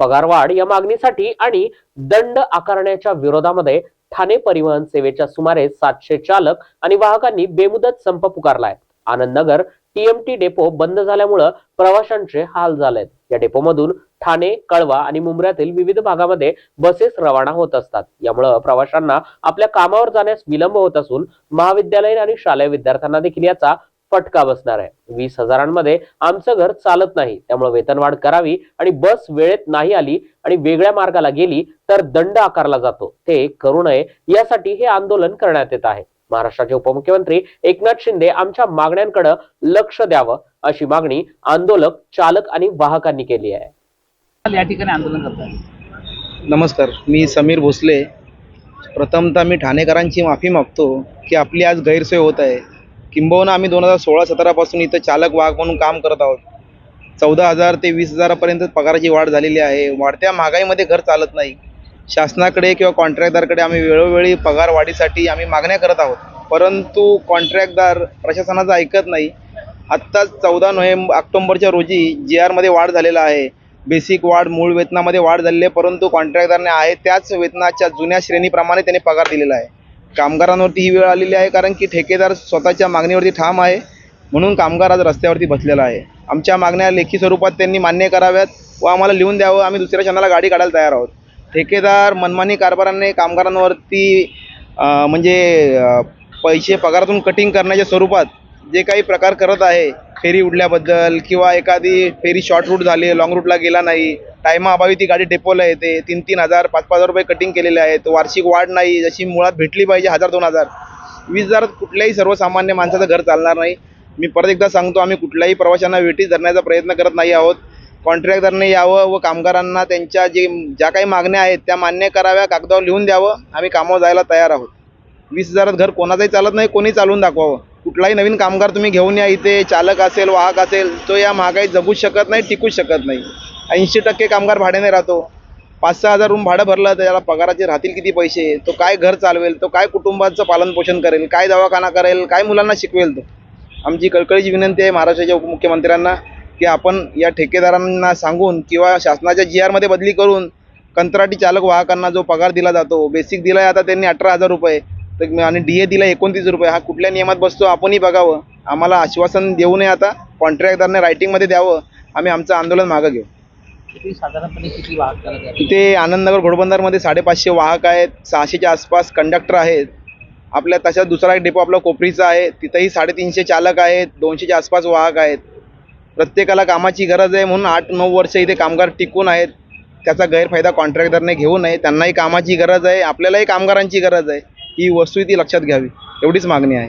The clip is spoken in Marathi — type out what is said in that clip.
पगारवाढ या मागणीसाठी आणि दंड आकारण्याच्या विरोधामध्ये ठाणे परिवहन सेवेच्या सुमारे सातशे चालक आणि वाहकांनी बेमुदत संप पुकारलाय. आनंदनगर टीएमटी डेपो बंद झाल्यामुळं प्रवाशांचे हाल झालेत. या डेपोमधून ठाणे कळवा आणि मुंबऱ्यातील विविध भागामध्ये बसेस रवाना होत असतात. यामुळं प्रवाशांना आपल्या कामावर जाण्यास विलंब होत असून महाविद्यालयीन आणि शालेय विद्यार्थ्यांना देखील याचा फटका बसणार आहे. वीस हजारांमध्ये आमचं घर चालत नाही. त्यामुळे वेतनवाढ करावी आणि बस वेळेत नाही आली आणि वेगळ्या मार्गाला गेली तर दंड आकारला जातो. ते करू नये यासाठी हे आंदोलन करण्यात येत आहे. महाराष्ट्राचे उपमुख्यमंत्री एकनाथ शिंदे आमच्या मागण्यांकडे लक्ष द्यावं अशी मागणी आंदोलक चालक आणि वाहकांनी केली आहे. या ठिकाणी आंदोलन करतात. नमस्कार. मी समीर भोसले. प्रथमतः मी ठाणेकरांची माफी मागतो की आपली आज गैरसोय होत आहे. किंबहुना आम्ही दोन हजार सोळा सतरापासून इथं चालक वाहक म्हणून काम करत आहोत. चौदा हजार ते वीस हजारापर्यंत पगाराची वाढ झालेली आहे. वाढत्या महागाईमध्ये घर चालत नाही. शासनाकडे किंवा कॉन्ट्रॅक्टदारकडे आम्ही वेळोवेळी पगार वाढीसाठी आम्ही मागण्या करत आहोत. परंतु कॉन्ट्रॅक्टदार प्रशासनाचं ऐकत नाही. आत्ताच चौदा नोव्हेंबर ऑक्टोंबरच्या रोजी जी आरमध्ये वाढ झालेला आहे. बेसिक वाढ मूळ वेतनामध्ये वाढ झालेली आहे. परंतु कॉन्ट्रॅक्टदारने आहे त्याच वेतनाच्या जुन्या श्रेणीप्रमाणे त्याने पगार दिलेला आहे. कामगारांवरती ही वेळ आलेली आहे कारण की ठेकेदार स्वतःच्या मागणीवरती ठाम आहे म्हणून कामगार आज रस्त्यावरती बसलेला आहे. आमच्या मागण्या लेखी स्वरूपात त्यांनी मान्य कराव्यात व आम्हाला लिहून द्यावं. आम्ही दुसऱ्या क्षणाला गाडी काढायला तयार आहोत. ठेकेदार मनमानी कारभाराने कामगारांवरती म्हणजे पैसे पगारातून कटिंग करण्याच्या स्वरूपात जे काही प्रकार करत आहे फेरी उडल्याबद्दल किंवा एखादी फेरी शॉर्ट रूट झाली लाँग रूटला गेला नाही टायमाअभावी ती गाडी डेपोला येते. तीन तीन हजार पाच पाच हजार रुपये कटिंग केलेले आहेत. वार्षिक वाढ नाही. जशी मुळात भेटली पाहिजे हजार दोन हजार. वीस हजार कुठल्याही सर्वसामान्य माणसाचं घर चालणार नाही. मी परत एकदा सांगतो आम्ही कुठल्याही प्रवाशांना वेटीस धरण्याचा प्रयत्न करत नाही आहोत. कॉन्ट्रॅक्टरने यावं व कामगारांना त्यांच्या जे ज्या काही मागण्या आहेत त्या मान्य कराव्या कागदावर लिहून द्यावं. आम्ही कामावर जायला तयार आहोत. वीस हजारात घर कोणाचंही चालत नाही कोणी चालवून दाखवावं. कुठलाही नवीन कामगार तुम्ही घेऊन या इथे. चालक असेल वाहक असेल तो या महागाईत जगूच शकत नाही टिकूच शकत नाही. ऐंशी टक्के कामगार भाड्याने राहतो. पाच सहा हजार रूम भाडं भरलं तर त्याला पगाराचे राहतील किती पैसे? तो काय घर चालवेल? तो काय कुटुंबाचं पालनपोषण करेल? काय दवाखाना करेल? काय मुलांना शिकवेल तो? आमची कळकळीची विनंती आहे महाराष्ट्राच्या उपमुख्यमंत्र्यांना की आपण या ठेकेदारांना सांगून किंवा शासनाच्या जी आरमध्ये बदली करून कंत्राटी चालक वाहकांना जो पगार दिला जातो बेसिक दिला आहे आता त्यांनी अठरा हजार रुपये. तर आणि डी ए दिला एकोणतीस रुपये. हा कुठल्या नियमात बसतो आपणही बघावं. आम्हाला आश्वासन देऊ नये आता. कॉन्ट्रॅक्टदारने रायटिंगमध्ये द्यावं. आम्ही आमचं आंदोलन मागं घेऊ. किती साधारणपणे किती वाहक आहेत? इथे आनंदनगर घोडबंदरमध्ये साडेपाचशे वाहक आहेत सहाशेच्या आसपास कंडक्टर आहेत. आपल्या तशाच दुसरा एक डेपो आपला कोपरीचा आहे तिथंही साडेतीनशे चालक आहेत दोनशेच्या आसपास वाहक आहेत. प्रत्येकाला कामाची गरज आहे म्हणून आठ नऊ वर्ष इथे कामगार टिकून आहेत. त्याचा गैरफायदा कॉन्ट्रॅक्टरने घेऊ नये त्यांनाही कामाची गरज आहे आपल्यालाही कामगारांची गरज आहे. ही वस्तू ती लक्षात घ्यावी एवढीच मागणी आहे.